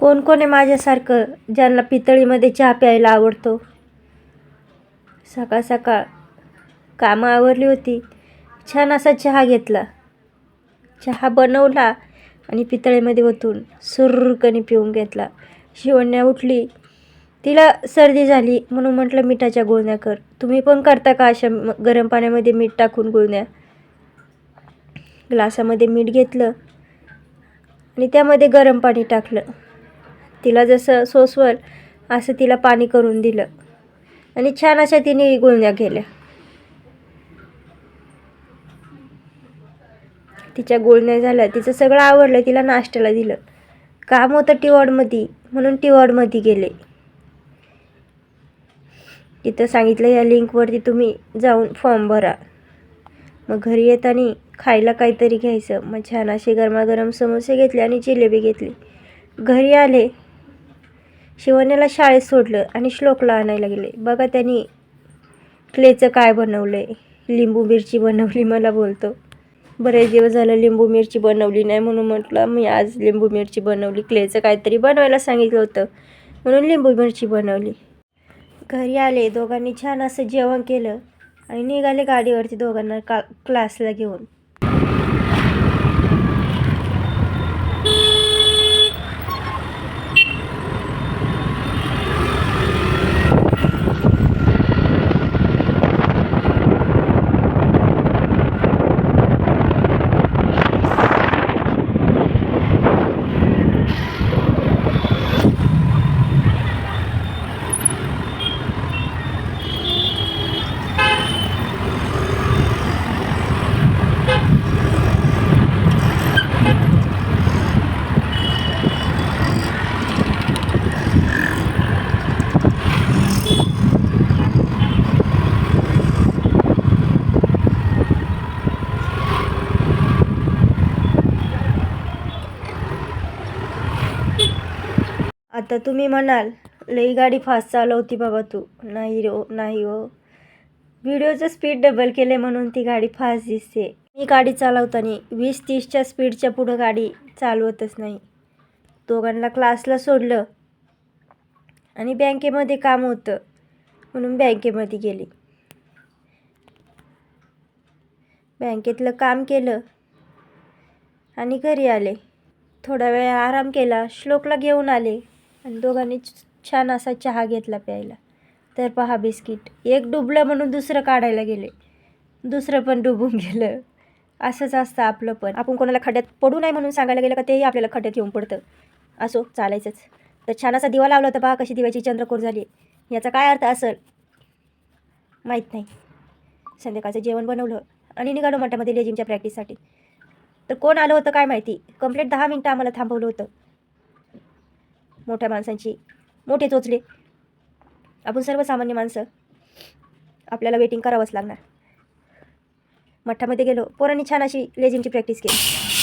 कोण कोण आहे माझ्यासारखं ज्यांना पितळीमध्ये चहा प्यायला आवडतो? सकाळ सकाळ कामं आवरली होती. छान असा चहा घेतला. चहा बनवला आणि पितळेमध्ये ओतून सुरकणी पिऊन घेतला. शिवण्या उठली. तिला सर्दी झाली म्हणून म्हटलं मिठाच्या गुळण्या कर. तुम्ही पण करता का अशा गरम पाण्यामध्ये मीठ टाकून गुळण्या? ग्लासामध्ये मीठ घेतलं आणि त्यामध्ये गरम पाणी टाकलं. तिला जसं सोसवल असं तिला पाणी करून दिलं. आणि छान अशा तिने गुळण्या केल्या. तिच्या गुळण्या झाल्या. तिचं सगळं आवडलं. तिला नाश्त्याला दिलं. काम होतं टिवॉडमध्ये. म्हणून टिवॉडमध्ये गेले. तिथं सांगितलं या लिंकवरती तुम्ही जाऊन फॉर्म भरा. मग घरी येताना खायला काहीतरी घ्यायचं. मग छान असे गरमागरम समोसे घेतले आणि जिलेबी घेतली. घरी आले. शिवण्याला शाळेत सोडलं आणि श्लोकला आणायला गेले. बघा त्यांनी क्लेचं काय बनवलं आहे लिंबू मिरची बनवली मला बोलतो. बरेच दिवस झालं लिंबू मिरची बनवली नाही म्हणून म्हटलं मी आज लिंबू मिरची बनवली. क्लेचं काहीतरी बनवायला सांगितलं होतं. म्हणून लिंबू मिरची बनवली. घरी आले दोघांनी छान असं जेवण केलं आणि निघाले गाडीवरती दोघांना का क्लासला घेऊन. आता तुम्ही म्हणाल लई गाडी फास्ट चालवती बाबा तू. नाही रो नाही हो व्हिडिओचं स्पीड डबल केले म्हणून ती गाडी फास्ट दिसते. मी गाडी चालवताना वीस तीसच्या स्पीडच्या पुढं गाडी चालवतच नाही. दोघांना क्लासला सोडलं आणि बँकेमध्ये काम होतं म्हणून बँकेमध्ये गेली. बँकेतलं काम केलं आणि घरी आले. थोडा वेळ आराम केला श्लोकला घेऊन आले. आणि दोघांनी छान असा चहा घेतला प्यायला. तर पहा बिस्किट. एक डुबलं म्हणून दुसरं काढायला गेले. दुसरं पण डुबून गेलं. असंच असतं आपलं पण. आपण कोणाला खड्ड्यात पडू नाही म्हणून सांगायला गेलं का तेही आपल्याला खड्ड्यात येऊन पडतं. असो चालायचंच. तर छान असा दिवा लावला होता पहा कशी दिव्याची चंद्रकोर झाली. याचा काय अर्थ असेल? माहीत नाही. संध्याकाळचं जेवण बनवलं आणि निघालो मठामध्ये लेजिमच्या प्रॅक्टिससाठी तर कोण आलं होतं काय माहिती? कंप्लीट दहा मिनटं आम्हाला थांबवलं होतं. मोठ्या माणसांची. मोठे चोचले. आपण सर्वसामान्य माणसं. आपल्याला वेटिंग करावंच लागणार. मठामध्ये गेलो. पोरांनी छान अशी लेझिमची प्रॅक्टिस केली.